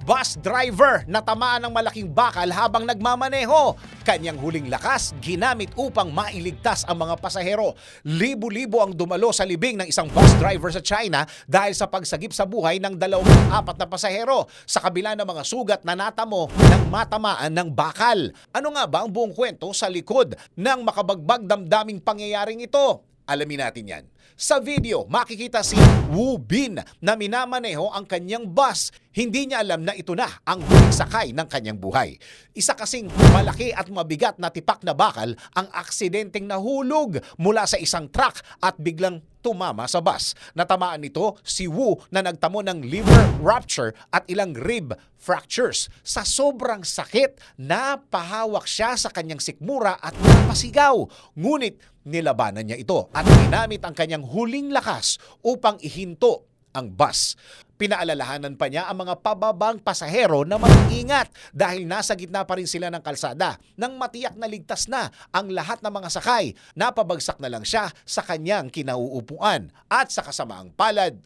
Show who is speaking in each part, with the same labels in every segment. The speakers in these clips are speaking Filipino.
Speaker 1: Bus driver na tamaan ng malaking bakal habang nagmamaneho. Kanyang huling lakas ginamit upang mailigtas ang mga pasahero. Libo-libo ang dumalo sa libing ng isang bus driver sa China dahil sa pagsagip sa buhay ng dalawang apat na pasahero sa kabila ng mga sugat na natamo ng matamaan ng bakal. Ano nga ba ang buong kwento sa likod ng makabagbag damdaming pangyayaring ito? Alamin natin yan. Sa video, makikita si Wu Bin na minamaneho ang kanyang bus. Hindi niya alam na ito na ang huling sakay ng kanyang buhay. Isa kasing malaki at mabigat na tipak na bakal ang aksidenteng nahulog mula sa isang truck at biglang tumama sa bus. Natamaan nito si Wu na nagtamo ng liver rupture at ilang rib fractures. Sa sobrang sakit, napahawak siya sa kanyang sikmura at napasigaw. Ngunit nilabanan niya ito at ginamit ang kanyang huling lakas upang ihinto ang bus. Pinaalalahanan pa niya ang mga pababang pasahero na mag-ingat dahil nasa gitna pa rin sila ng kalsada nang matiyak na ligtas na ang lahat ng mga sakay. Napabagsak na lang siya sa kanyang kinauupuan at sa kasamaang palad,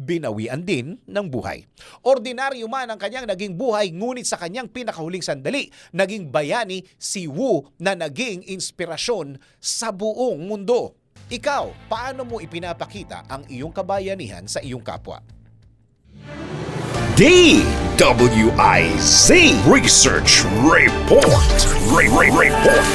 Speaker 1: binawian din ng buhay. Ordinaryo man ang kanyang naging buhay ngunit sa kanyang pinakahuling sandali, naging bayani si Wu na naging inspirasyon sa buong mundo. Ikaw, paano mo ipinapakita ang iyong kabayanihan sa iyong kapwa?
Speaker 2: DWIZ Research Report. Re- Re- Report.